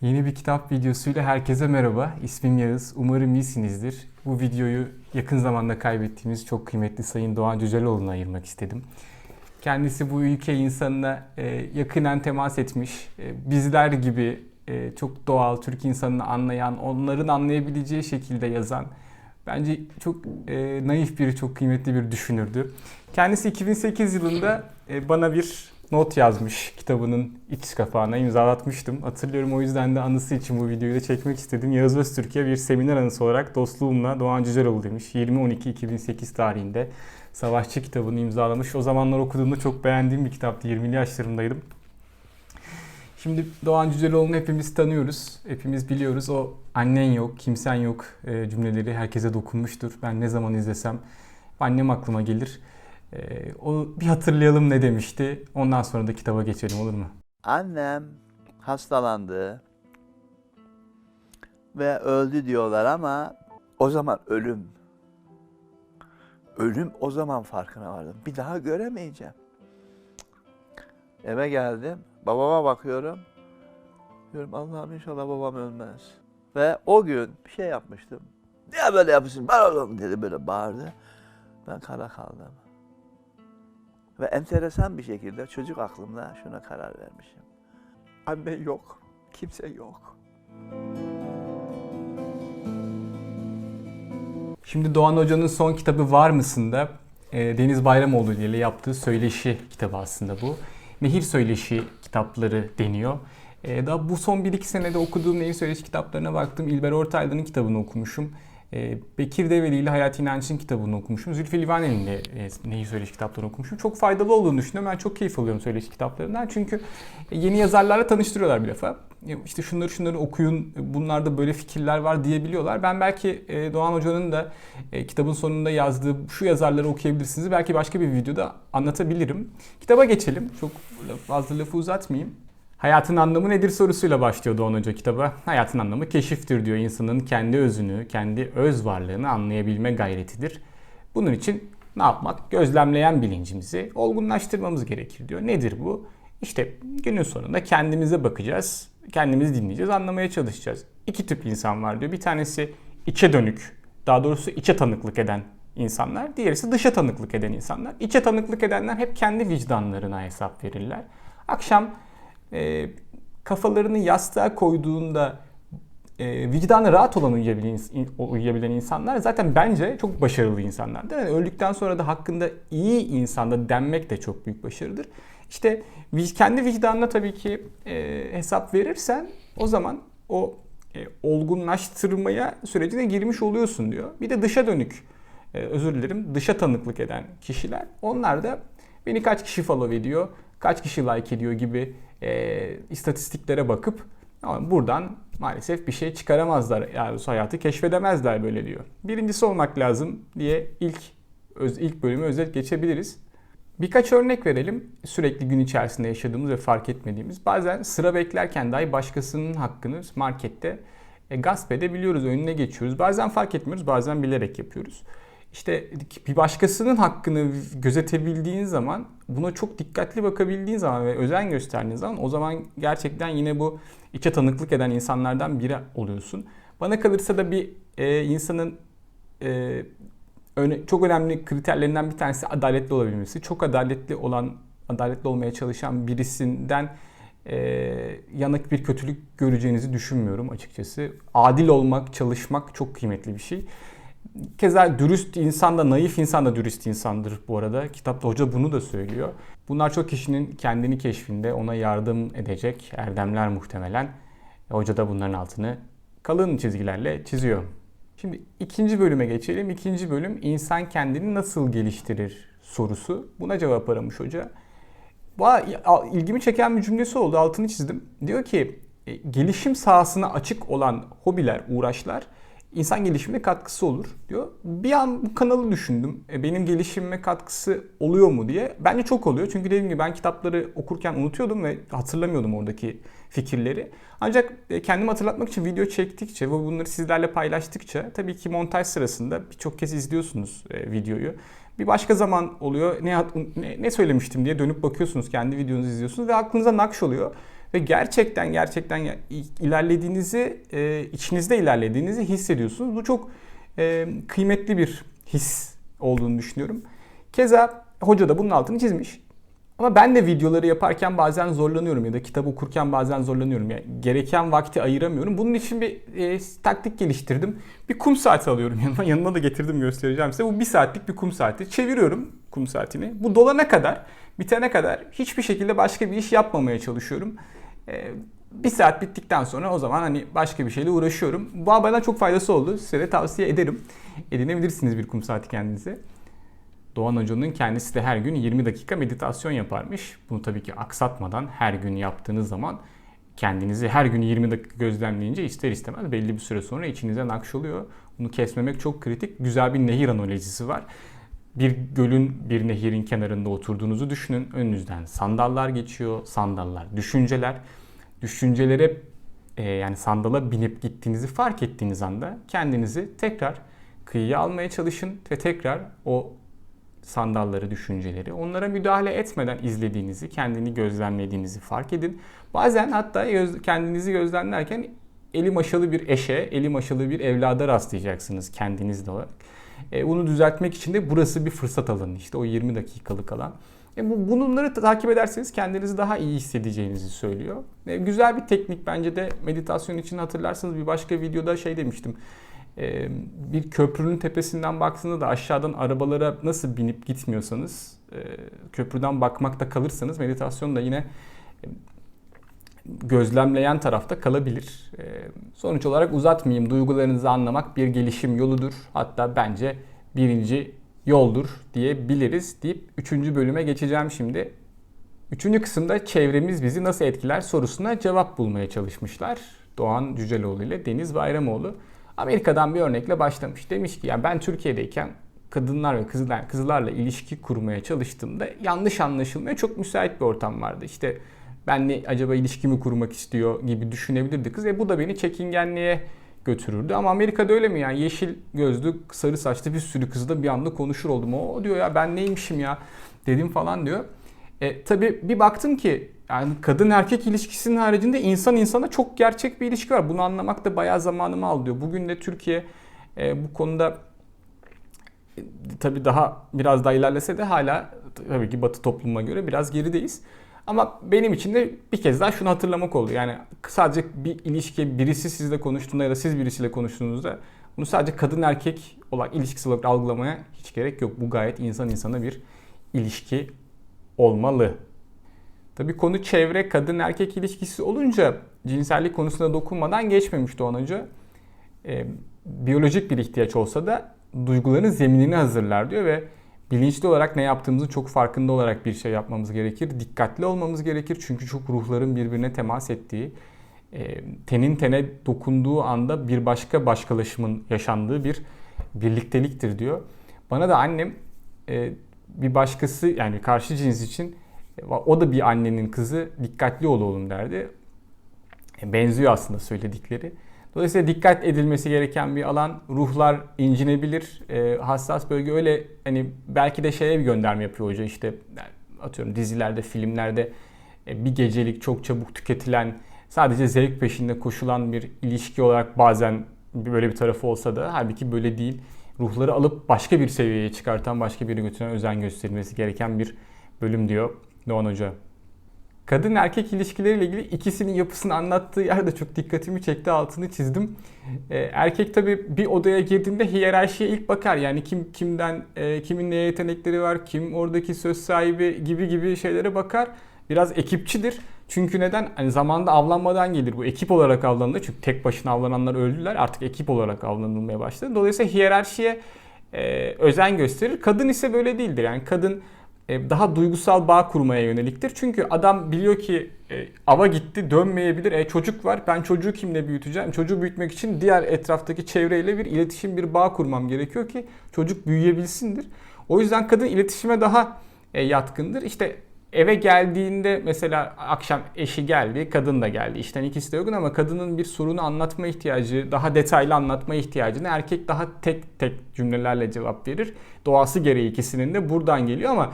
Yeni bir kitap videosuyla herkese merhaba. İsmim Yağız. Umarım iyisinizdir. Bu videoyu yakın zamanda kaybettiğimiz çok kıymetli Sayın Doğan Cüceloğlu'na ayırmak istedim. Kendisi bu ülke insanına e, yakinen temas etmiş. E, bizler gibi e, çok doğal, Türk insanını anlayan, onların anlayabileceği şekilde yazan, bence çok naif bir, çok kıymetli bir düşünürdü. Kendisi 2008 yılında bana bir not yazmış kitabının iç kapağına imzalatmıştım. Hatırlıyorum o yüzden de anısı için bu videoyu da çekmek istedim. Yağız Öztürk'e bir seminer anısı olarak dostluğumla Doğan Cüceloğlu demiş. 20.12.2008 tarihinde Savaşçı kitabını imzalamış. O zamanlar okuduğumda çok beğendiğim bir kitaptı. 20'li yaşlarımdaydım. Şimdi Doğan Cüceloğlu'nu hepimiz tanıyoruz. Hepimiz biliyoruz. O annen yok, kimsen yok e, cümleleri herkese dokunmuştur. Ben ne zaman izlesem annem aklıma gelir. E, onu bir hatırlayalım ne demişti. Ondan sonra da kitaba geçelim olur mu? Annem hastalandı ve öldü diyorlar ama o zaman ölüm. Ölüm o zaman farkına vardım. Bir daha göremeyeceğim. Eve geldim. Babama bakıyorum. Diyorum Allah'ım inşallah babam ölmez. Ve o gün bir şey yapmıştım. Niye böyle yapıyorsun? Ben oğlum dedi böyle bağırdı. Ben kara kaldım. Ve enteresan bir şekilde çocuk aklımda şuna karar vermişim. Anne yok, kimse yok. Şimdi Doğan Hoca'nın son kitabı Var mısın'da e, Deniz Bayramoğlu ile yaptığı söyleşi kitabı aslında bu. Nehir Söyleşi kitapları deniyor. E, daha bu son 1-2 senede okuduğum Nehir Söyleşi kitaplarına baktım. İlber Ortaylı'nın kitabını okumuşum. E, Bekir Develi ile Hayati İnanç'ın kitabını okumuşum. Zülfü Livaneli'nin de e, Nehir Söyleşi kitaplarını okumuşum. Çok faydalı olduğunu düşünüyorum. Ben çok keyif alıyorum söyleşi kitaplarından. Çünkü yeni yazarlarla tanıştırıyorlar bir defa. E, İşte şunları şunları okuyun, bunlarda böyle fikirler var diyebiliyorlar. Ben belki e, Doğan Hoca'nın da e, kitabın sonunda yazdığı şu yazarları okuyabilirsiniz. Belki başka bir videoda anlatabilirim. Kitaba geçelim. Çok fazla lafı uzatmayayım. Hayatın anlamı nedir sorusuyla başlıyor Doğan Hoca kitaba. Hayatın anlamı keşiftir diyor. İnsanın kendi özünü, kendi öz varlığını anlayabilme gayretidir. Bunun için ne yapmak? Gözlemleyen bilincimizi olgunlaştırmamız gerekir diyor. Nedir bu? İşte günün sonunda kendimize bakacağız, kendimizi dinleyeceğiz, anlamaya çalışacağız. İki tip insan var diyor. Bir tanesi içe dönük, daha doğrusu içe tanıklık eden insanlar. Diğerisi dışa tanıklık eden insanlar. İçe tanıklık edenler hep kendi vicdanlarına hesap verirler. Akşam e, kafalarını yastığa koyduğunda e, vicdanı rahat olan uyuyabilen, insanlar zaten bence çok başarılı insanlardır. Yani öldükten sonra da hakkında iyi insanda denmek de çok büyük başarıdır. İşte kendi vicdanına tabii ki e, hesap verirsen o zaman o e, olgunlaştırmaya sürecine girmiş oluyorsun diyor. Bir de dışa dönük, e, özür dilerim, dışa tanıklık eden kişiler. Onlar da beni kaç kişi follow ediyor, kaç kişi like ediyor gibi e, istatistiklere bakıp buradan maalesef bir şey çıkaramazlar. Yani hayatı keşfedemezler böyle diyor. Birincisi olmak lazım diye ilk öz, ilk bölümü özet geçebiliriz. Birkaç örnek verelim. Sürekli gün içerisinde yaşadığımız ve fark etmediğimiz. Bazen sıra beklerken dahi başkasının hakkını markette e, gasp edebiliyoruz, önüne geçiyoruz. Bazen fark etmiyoruz, bazen bilerek yapıyoruz. İşte bir başkasının hakkını gözetebildiğin zaman, buna çok dikkatli bakabildiğin zaman ve özen gösterdiğin zaman o zaman gerçekten yine bu içe tanıklık eden insanlardan biri oluyorsun. Bana kalırsa da bir e, insanın e, öne, çok önemli kriterlerinden bir tanesi adaletli olabilmesi. Çok adaletli olan, adaletli olmaya çalışan birisinden e, yanık bir kötülük göreceğinizi düşünmüyorum açıkçası. Adil olmak, çalışmak çok kıymetli bir şey. Keza dürüst insan da naif insan da dürüst insandır bu arada. Kitapta hoca bunu da söylüyor. Bunlar çok kişinin kendini keşfinde ona yardım edecek erdemler muhtemelen. E, hoca da bunların altını kalın çizgilerle çiziyor. Şimdi ikinci bölüme geçelim. İkinci bölüm insan kendini nasıl geliştirir sorusu. Buna cevap aramış hoca. İlgimi çeken bir cümlesi oldu. Altını çizdim. Diyor ki e, gelişim sahasına açık olan hobiler, uğraşlar insan gelişimine katkısı olur diyor. Bir an bu kanalı düşündüm. E, benim gelişimime katkısı oluyor mu diye. Bence çok oluyor. Çünkü dediğim gibi ben kitapları okurken unutuyordum ve hatırlamıyordum oradaki fikirleri. Ancak e, kendimi hatırlatmak için video çektikçe ve bunları sizlerle paylaştıkça tabii ki montaj sırasında birçok kez izliyorsunuz e, videoyu. Bir başka zaman oluyor ne, ne, ne söylemiştim diye dönüp bakıyorsunuz kendi videonuzu izliyorsunuz ve aklınıza nakş oluyor. Ve gerçekten gerçekten ilerlediğinizi, e, içinizde ilerlediğinizi hissediyorsunuz. Bu çok e, kıymetli bir his olduğunu düşünüyorum. Keza hoca da bunun altını çizmiş. Ama ben de videoları yaparken bazen zorlanıyorum ya da kitap okurken bazen zorlanıyorum. Yani gereken vakti ayıramıyorum. Bunun için bir e, taktik geliştirdim. Bir kum saati alıyorum yanıma. Yanıma da getirdim göstereceğim size. Bu bir saatlik bir kum saati. Çeviriyorum kum saatini. Bu dolana kadar, bitene kadar hiçbir şekilde başka bir iş yapmamaya çalışıyorum. E, bir saat bittikten sonra o zaman hani başka bir şeyle uğraşıyorum. Bu bana çok faydası oldu. Size de tavsiye ederim. Edinebilirsiniz bir kum saati kendinize. Doğan Hoca'nın kendisi de her gün 20 dakika meditasyon yaparmış. Bunu tabii ki aksatmadan her gün yaptığınız zaman kendinizi her gün 20 dakika gözlemleyince ister istemez belli bir süre sonra içinize nakşoluyor. Bunu kesmemek çok kritik. Güzel bir nehir analojisi var. Bir gölün, bir nehirin kenarında oturduğunuzu düşünün. Önünüzden sandallar geçiyor. Sandallar, düşünceler. Düşüncelere e, yani sandala binip gittiğinizi fark ettiğiniz anda kendinizi tekrar kıyıya almaya çalışın ve tekrar o sandalları, düşünceleri onlara müdahale etmeden izlediğinizi, kendini gözlemlediğinizi fark edin. Bazen hatta göz, kendinizi gözlemlerken eli maşalı bir eşe, eli maşalı bir evlada rastlayacaksınız kendinizle olarak. E, bunu düzeltmek için de burası bir fırsat alanı işte o 20 dakikalık alan. E, bu, bunları takip ederseniz kendinizi daha iyi hissedeceğinizi söylüyor. E, güzel bir teknik bence de meditasyon için hatırlarsanız bir başka videoda şey demiştim. E, bir köprünün tepesinden baktığında da aşağıdan arabalara nasıl binip gitmiyorsanız e, köprüden bakmakta kalırsanız meditasyon da yine e, gözlemleyen tarafta kalabilir. E, sonuç olarak uzatmayayım. Duygularınızı anlamak bir gelişim yoludur. Hatta bence birinci yoldur diyebiliriz deyip üçüncü bölüme geçeceğim şimdi. Üçüncü kısımda çevremiz bizi nasıl etkiler sorusuna cevap bulmaya çalışmışlar. Doğan Cüceloğlu ile Deniz Bayramoğlu. Amerika'dan bir örnekle başlamış. Demiş ki yani ben Türkiye'deyken kadınlar ve kızlar, kızlarla ilişki kurmaya çalıştığımda yanlış anlaşılmaya çok müsait bir ortam vardı. İşte benle acaba ilişkimi kurmak istiyor gibi düşünebilirdi kız. E bu da beni çekingenliğe götürürdü. Ama Amerika'da öyle mi yani yeşil gözlü, sarı saçlı bir sürü kızla bir anda konuşur oldum. O diyor ya ben neymişim ya dedim falan diyor. E, tabii bir baktım ki yani kadın erkek ilişkisinin haricinde insan insana çok gerçek bir ilişki var. Bunu anlamak da bayağı zamanımı aldı diyor. Bugün de Türkiye e, bu konuda e, tabii daha biraz daha ilerlese de hala tabii ki Batı toplumuna göre biraz gerideyiz. Ama benim için de bir kez daha şunu hatırlamak oldu. Yani sadece bir ilişki birisi sizle konuştuğunda ya da siz birisiyle konuştuğunuzda bunu sadece kadın erkek olarak ilişkisi olarak algılamaya hiç gerek yok. Bu gayet insan insana bir ilişki olmalı. Tabii konu çevre kadın erkek ilişkisi olunca cinsellik konusuna dokunmadan geçmemiş Doğan Hoca. E, biyolojik bir ihtiyaç olsa da duyguların zeminini hazırlar diyor ve bilinçli olarak ne yaptığımızı çok farkında olarak bir şey yapmamız gerekir. Dikkatli olmamız gerekir çünkü çok ruhların birbirine temas ettiği, e, tenin tene dokunduğu anda bir başka başkalaşımın yaşandığı bir birlikteliktir diyor. Bana da annem e, bir başkası yani karşı cins için o da bir annenin kızı dikkatli ol oğlum derdi. E, benziyor aslında söyledikleri. Dolayısıyla dikkat edilmesi gereken bir alan. Ruhlar incinebilir. E, hassas bölge öyle hani belki de şeye bir gönderme yapıyor hoca işte atıyorum dizilerde, filmlerde e, bir gecelik çok çabuk tüketilen sadece zevk peşinde koşulan bir ilişki olarak bazen böyle bir tarafı olsa da halbuki böyle değil. Ruhları alıp başka bir seviyeye çıkartan, başka bir götüren özen gösterilmesi gereken bir bölüm diyor Doğan Hoca. Kadın erkek ilişkileriyle ilgili ikisinin yapısını anlattığı yerde çok dikkatimi çekti altını çizdim. Ee, erkek tabi bir odaya girdiğinde hiyerarşiye ilk bakar. Yani kim kimden, e, kimin neye yetenekleri var, kim oradaki söz sahibi gibi gibi şeylere bakar. Biraz ekipçidir. Çünkü neden? Hani zamanda avlanmadan gelir. Bu ekip olarak avlanır. Çünkü tek başına avlananlar öldüler. Artık ekip olarak avlanılmaya başladı. Dolayısıyla hiyerarşiye e, özen gösterir. Kadın ise böyle değildir. Yani kadın e, daha duygusal bağ kurmaya yöneliktir. Çünkü adam biliyor ki e, ava gitti dönmeyebilir. E çocuk var ben çocuğu kimle büyüteceğim? Çocuğu büyütmek için diğer etraftaki çevreyle bir iletişim bir bağ kurmam gerekiyor ki çocuk büyüyebilsindir. O yüzden kadın iletişime daha e, yatkındır. İşte eve geldiğinde mesela akşam eşi geldi, kadın da geldi. İşten ikisi de yok ama kadının bir sorunu anlatma ihtiyacı, daha detaylı anlatma ihtiyacını erkek daha tek tek cümlelerle cevap verir. Doğası gereği ikisinin de buradan geliyor ama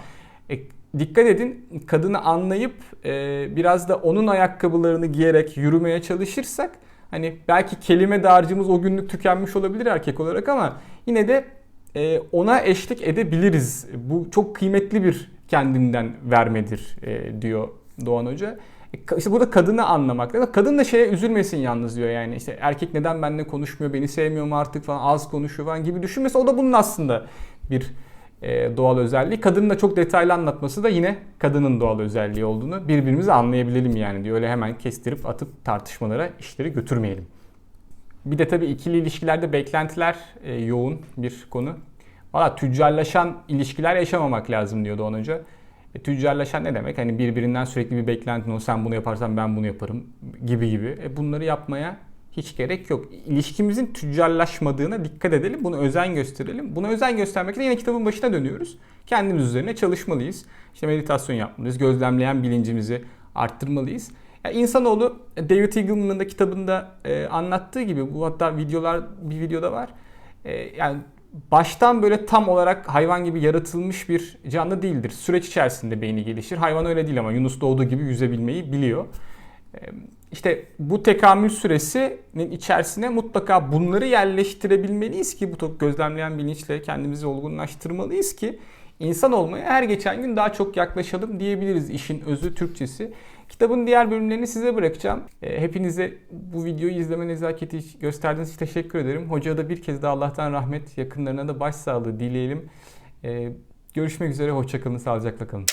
e, dikkat edin kadını anlayıp e, biraz da onun ayakkabılarını giyerek yürümeye çalışırsak hani belki kelime dağarcığımız o günlük tükenmiş olabilir erkek olarak ama yine de e, ona eşlik edebiliriz. Bu çok kıymetli bir kendinden vermedir e, diyor Doğan Hoca. E, İşte burada kadını anlamak. Kadın da şeye üzülmesin yalnız diyor yani işte erkek neden benimle konuşmuyor, beni sevmiyor mu artık falan az konuşuyor falan gibi düşünmesi o da bunun aslında bir doğal özelliği. Kadının da çok detaylı anlatması da yine kadının doğal özelliği olduğunu birbirimizi anlayabilelim yani diyor. Öyle hemen kestirip atıp tartışmalara işleri götürmeyelim. Bir de tabii ikili ilişkilerde beklentiler e, yoğun bir konu. Valla tüccarlaşan ilişkiler yaşamamak lazım diyor Doğan Hoca. E, tüccarlaşan ne demek? Hani birbirinden sürekli bir beklentin o sen bunu yaparsan ben bunu yaparım gibi gibi. E, bunları yapmaya hiç gerek yok. İlişkimizin tüccarlaşmadığına dikkat edelim. Bunu özen gösterelim. Buna özen göstermek de yine kitabın başına dönüyoruz. Kendimiz üzerine çalışmalıyız. İşte meditasyon yapmalıyız. Gözlemleyen bilincimizi arttırmalıyız. Yani insanoğlu David Eagleman'ın da kitabında e, anlattığı gibi bu hatta videolar bir videoda var. E, yani baştan böyle tam olarak hayvan gibi yaratılmış bir canlı değildir. Süreç içerisinde beyni gelişir. Hayvan öyle değil ama Yunus doğduğu gibi yüzebilmeyi biliyor. İşte bu tekamül süresinin içerisine mutlaka bunları yerleştirebilmeliyiz ki bu gözlemleyen bilinçle kendimizi olgunlaştırmalıyız ki insan olmaya her geçen gün daha çok yaklaşalım diyebiliriz işin özü Türkçesi. Kitabın diğer bölümlerini size bırakacağım. E, Hepinize bu videoyu izleme nezaketi gösterdiğiniz için teşekkür ederim. Hocaya da bir kez daha Allah'tan rahmet, yakınlarına da başsağlığı dileyelim. E, Görüşmek üzere, hoşçakalın, sağlıcakla kalın.